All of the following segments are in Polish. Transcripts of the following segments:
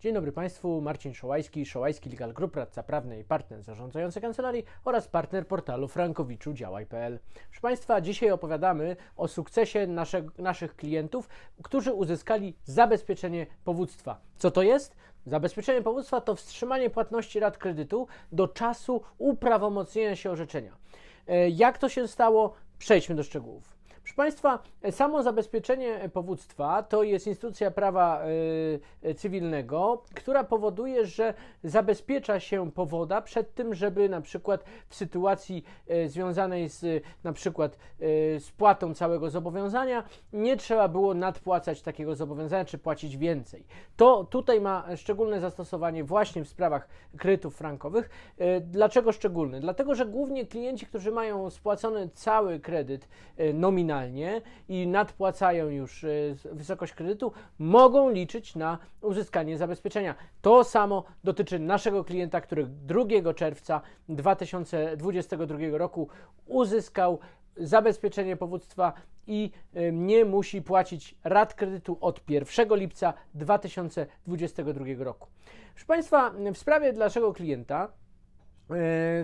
Dzień dobry Państwu, Marcin Szołajski, Szołajski Legal Group, radca prawny i partner zarządzający kancelarii oraz partner portalu frankowiczu działaj.pl. Proszę Państwa, dzisiaj opowiadamy o sukcesie nasze, naszych klientów, którzy uzyskali zabezpieczenie powództwa. Co to jest? Zabezpieczenie powództwa to wstrzymanie płatności rat kredytu do czasu uprawomocnienia się orzeczenia. E, Jak to się stało? Przejdźmy do szczegółów. Proszę Państwa, samo zabezpieczenie powództwa to jest instytucja prawa y, cywilnego, która powoduje, że zabezpiecza się powoda przed tym, żeby na przykład w sytuacji y, związanej z na przykład y, spłatą całego zobowiązania nie trzeba było nadpłacać takiego zobowiązania czy płacić więcej. To tutaj ma szczególne zastosowanie właśnie w sprawach kredytów frankowych. Y, Dlaczego szczególne? Dlatego, że głównie klienci, którzy mają spłacony cały kredyt y, nominalnie i nadpłacają już y, wysokość kredytu, mogą liczyć na uzyskanie zabezpieczenia. To samo dotyczy naszego klienta, który 2 czerwca 2022 roku uzyskał zabezpieczenie powództwa i y, nie musi płacić rat kredytu od 1 lipca 2022 roku. Proszę Państwa, w sprawie naszego klienta E,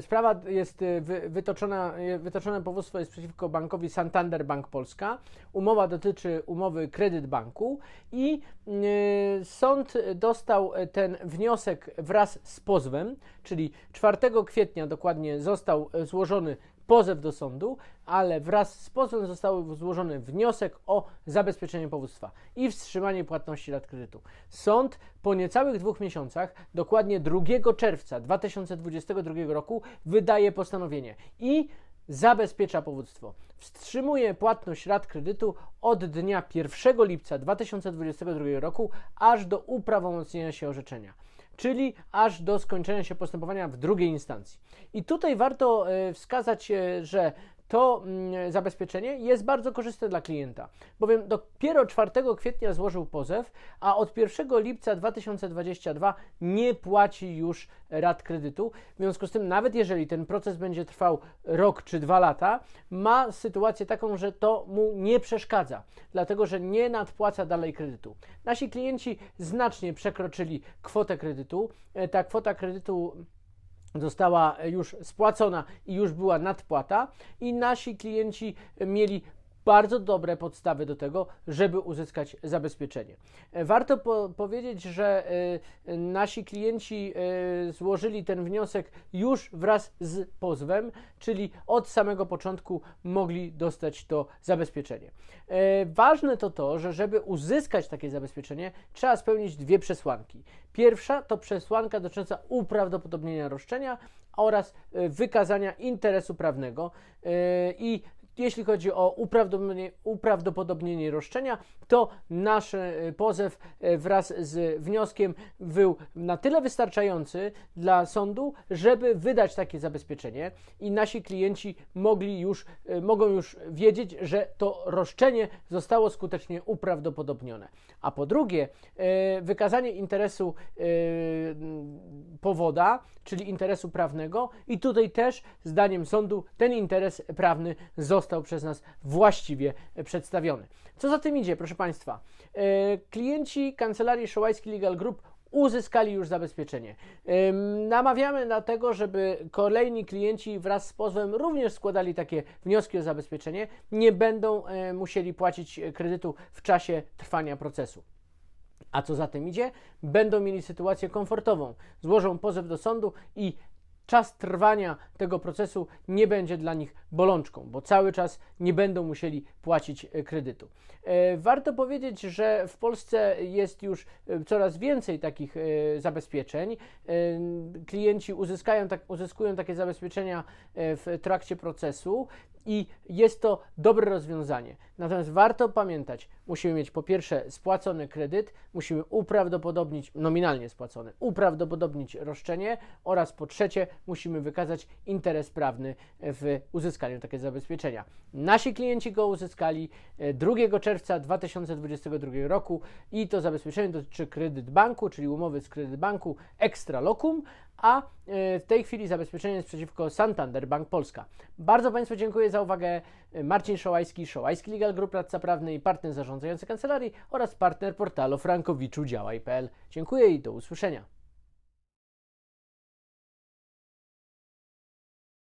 Sprawa jest e, wy- wytoczona, e, wytoczone powództwo jest przeciwko bankowi Santander Bank Polska. Umowa dotyczy umowy kredyt banku i e, sąd dostał e, ten wniosek wraz z pozwem, czyli 4 kwietnia dokładnie został e, złożony pozew do sądu, ale wraz z pozwem został złożony wniosek o zabezpieczenie powództwa i wstrzymanie płatności rat kredytu. Sąd po niecałych dwóch miesiącach, dokładnie 2 czerwca 2022 roku, wydaje postanowienie i zabezpiecza powództwo. Wstrzymuje płatność rat kredytu od dnia 1 lipca 2022 roku aż do uprawomocnienia się orzeczenia czyli aż do skończenia się postępowania w drugiej instancji. I tutaj warto e, wskazać, e, że to mm, zabezpieczenie jest bardzo korzystne dla klienta, bowiem dopiero 4 kwietnia złożył pozew, a od 1 lipca 2022 nie płaci już rat kredytu. W związku z tym, nawet jeżeli ten proces będzie trwał rok czy dwa lata, ma sytuację taką, że to mu nie przeszkadza, dlatego że nie nadpłaca dalej kredytu. Nasi klienci znacznie przekroczyli kwotę kredytu. E, Ta kwota kredytu została już spłacona i już była nadpłata, i nasi klienci mieli bardzo dobre podstawy do tego, żeby uzyskać zabezpieczenie. E, Warto po powiedzieć, że e, nasi klienci e, złożyli ten wniosek już wraz z pozwem, czyli od samego początku mogli dostać to zabezpieczenie. Ważne to to, że żeby uzyskać takie zabezpieczenie, trzeba spełnić dwie przesłanki. Pierwsza to przesłanka dotycząca uprawdopodobnienia roszczenia oraz wykazania interesu prawnego i jeśli chodzi o uprawdopodobnienie, uprawdopodobnienie roszczenia, to nasz e, pozew e, wraz z wnioskiem był na tyle wystarczający dla sądu, żeby wydać takie zabezpieczenie i nasi klienci mogli już, e, mogą już wiedzieć, że to roszczenie zostało skutecznie uprawdopodobnione. A po drugie, wykazanie interesu powoda, czyli interesu prawnego i tutaj też zdaniem sądu ten interes prawny został przez nas właściwie przedstawiony. Co za tym idzie, proszę Państwa? E, Klienci kancelarii Szołajski Legal Group uzyskali już zabezpieczenie. Namawiamy do tego, żeby kolejni klienci wraz z pozwem również składali takie wnioski o zabezpieczenie. Nie będą e, musieli płacić kredytu w czasie trwania procesu. A co za tym idzie? Będą mieli sytuację komfortową. Złożą pozew do sądu i czas trwania tego procesu nie będzie dla nich bolączką, bo cały czas nie będą musieli płacić e, kredytu. E, Warto powiedzieć, że w Polsce jest już e, coraz więcej takich zabezpieczeń. E, Klienci uzyskają, tak, uzyskują takie zabezpieczenia e, w trakcie procesu i jest to dobre rozwiązanie. Natomiast warto pamiętać, musimy mieć po pierwsze spłacony kredyt, musimy uprawdopodobnić, nominalnie spłacony, uprawdopodobnić roszczenie oraz po trzecie musimy wykazać interes prawny w uzyskaniu takiego zabezpieczenia. Nasi klienci go uzyskali e, 2 czerwca 2022 roku i to zabezpieczenie dotyczy kredyt banku, czyli umowy z kredyt banku Extra Locum, a y, w tej chwili zabezpieczenie jest przeciwko Santander Bank Polska. Bardzo Państwu dziękuję za uwagę. Y, Marcin Szołajski, Szołajski Legal Group, radca prawny i partner zarządzający kancelarii oraz partner portalu frankowiczudziałaj.pl. Dziękuję i do usłyszenia.